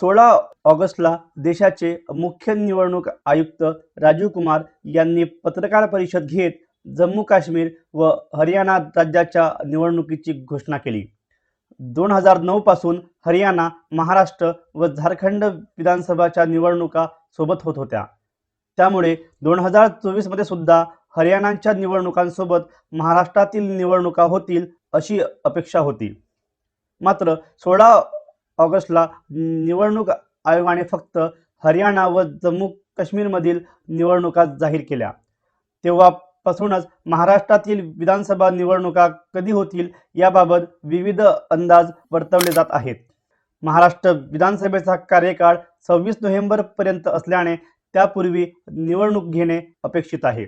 सोळा ऑगस्टला देशाचे मुख्य निवडणूक आयुक्त राजीव कुमार यांनी पत्रकार परिषद घेत जम्मू काश्मीर व हरियाणा राज्याच्या निवडणुकीची घोषणा केली. दोन हजार नऊ पासून हरियाणा महाराष्ट्र व झारखंड विधानसभाच्या निवडणुका सोबत होत होत्या. त्यामुळे दोन हजार चोवीसमध्ये सुद्धा हरियाणाच्या निवडणुकांसोबत महाराष्ट्रातील निवडणुका होतील अशी अपेक्षा होती. मात्र सोळा ऑगस्टला निवडणूक आयोगाने फक्त हरियाणा व जम्मू काश्मीरमधील निवडणुका जाहीर केल्या. तेव्हापासूनच महाराष्ट्रातील विधानसभा निवडणुका कधी होतील याबाबत विविध अंदाज वर्तवले जात आहेत. महाराष्ट्र विधानसभेचा कार्यकाळ सव्वीस नोव्हेंबरपर्यंत असल्याने त्यापूर्वी निवडणूक घेणे अपेक्षित आहे.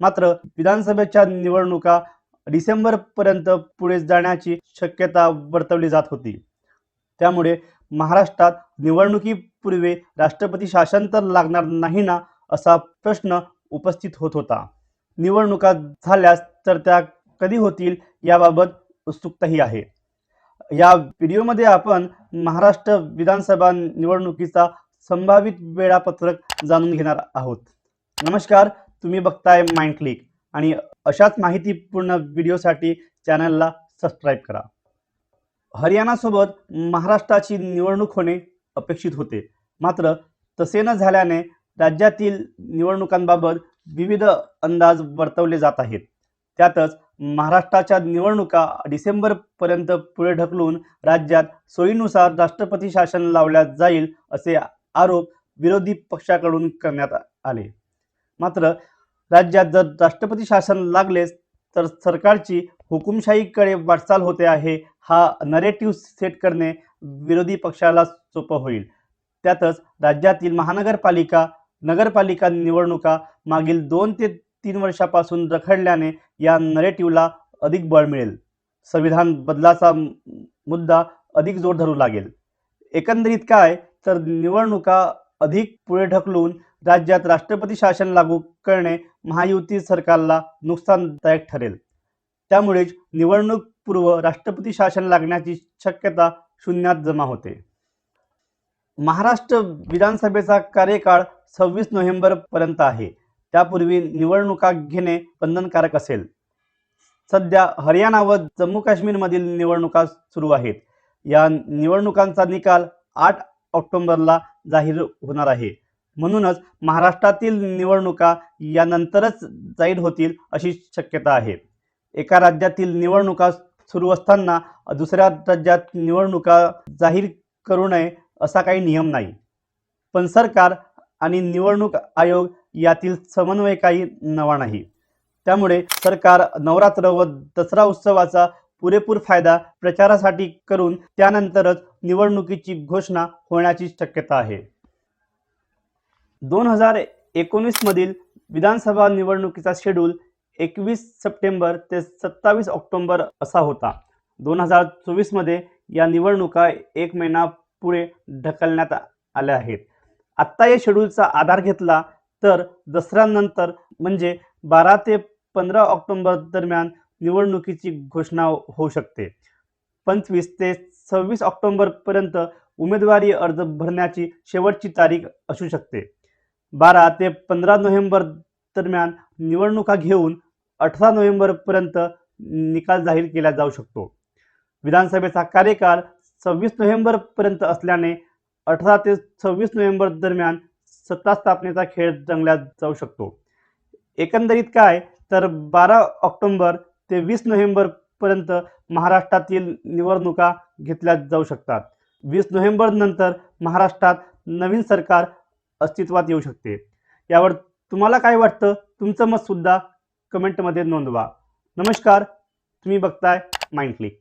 मात्र विधानसभेच्या निवडणुका डिसेंबरपर्यंत पुढे जाण्याची शक्यता वर्तवली जात होती. त्यामुळे महाराष्ट्रात निवडणुकीपूर्वी राष्ट्रपती शासन तर लागणार नाही ना असा प्रश्न उपस्थित होत होता. निवडणुका झाल्यास तर त्या कधी होतील याबाबत उत्सुकताही आहे. या व्हिडिओमध्ये आपण महाराष्ट्र विधानसभा निवडणुकीचा संभावित वेळापत्रक जाणून घेणार आहोत. नमस्कार तुम्ही बघताय माइंड क्लिक आणि अशाच माहितीपूर्ण व्हिडिओसाठी चॅनलला सबस्क्राईब करा. हरियाणासोबत महाराष्ट्राची निवडणूक होणे अपेक्षित होते. मात्र तसे न झाल्याने राज्यातील निवडणुकांबाबत विविध अंदाज वर्तवले जात आहेत. त्यातच महाराष्ट्राच्या निवडणुका डिसेंबरपर्यंत पुढे ढकलून राज्यात सोयीनुसार राष्ट्रपती शासन लावल्या जाईल असे आरोप विरोधी पक्षाकडून करण्यात आले. मात्र राज्यात जर राष्ट्रपती शासन लागलेच तर सरकारची हुकुमशाहीकडे वाटचाल होते आहे हा नरेटिव्ह सेट करणे विरोधी पक्षाला सोपं होईल. त्यातच राज्यातील महानगरपालिका नगरपालिका निवडणुका मागील दोन ते तीन वर्षापासून रखडल्याने या नरेटिव्हला अधिक बळ मिळेल. संविधान बदलाचा मुद्दा अधिक जोर धरू लागेल. एकंदरीत काय? तर निवडणुका अधिक पुढे ढकलून राज्यात राष्ट्रपती शासन लागू करणे महायुती सरकारला नुकसानदायक ठरेल. त्यामुळेच निवडणूकपूर्व राष्ट्रपती शासन लागण्याची शक्यता शून्यात जमा होते. महाराष्ट्र विधानसभेचा कार्यकाळ सव्वीस नोव्हेंबरपर्यंत आहे. त्यापूर्वी निवडणुका घेणे बंधनकारक असेल. सध्या हरियाणा व जम्मू काश्मीरमधील निवडणुका सुरू आहेत. या निवडणुकांचा निकाल आठ ऑक्टोबरला जाहीर होणार आहे. म्हणूनच महाराष्ट्रातील निवडणुका यानंतरच जाहीर होतील अशी शक्यता आहे. एका राज्यातील निवडणुका सुरू असताना दुसऱ्या राज्यात निवडणुका जाहीर करू नये असा काही नियम नाही. पण सरकार आणि निवडणूक आयोग यातील समन्वय काही नवा नाही. त्यामुळे सरकार नवरात्र व दसरा उत्सवाचा पुरेपूर फायदा प्रचारासाठी करून त्यानंतरच निवडणुकीची घोषणा होण्याची शक्यता आहे. दोन हजार एकोणीसमधील विधानसभा निवडणुकीचा शेड्यूल एकवीस सप्टेंबर ते सत्तावीस ऑक्टोंबर असा होता. दोन हजार चोवीसमध्ये या निवडणुका एक महिना पुढे ढकलण्यात आल्या आहेत. आत्ता या शेड्यूलचा आधार घेतला तर दसऱ्यानंतर म्हणजे बारा ते पंधरा ऑक्टोंबर दरम्यान निवडणुकीची घोषणा होऊ शकते. पंचवीस ते सव्वीस ऑक्टोंबरपर्यंत उमेदवारी अर्ज भरण्याची शेवटची तारीख असू शकते. बारा ते पंधरा नोव्हेंबर दरम्यान निवडणुका घेऊन अठरा नोव्हेंबरपर्यंत निकाल जाहीर केला जाऊ शकतो. विधानसभेचा कार्यकाळ सव्वीस नोव्हेंबरपर्यंत असल्याने अठरा ते सव्वीस नोव्हेंबर दरम्यान सत्ता स्थापनेचा खेळ रंगला जाऊ शकतो. एकंदरीत काय? तर बारा ऑक्टोंबर ते वीस नोव्हेंबरपर्यंत महाराष्ट्रातील निवडणुका घेतल्या जाऊ शकतात. वीस नोव्हेंबर नंतर महाराष्ट्रात नवीन सरकार अस्तित्वात येऊ शकते. यावर तुम्हाला काय वाटतं? तुमचं मतसुद्धा कमेंटमध्ये नोंदवा. नमस्कार. तुम्ही बघताय माइंड क्लिक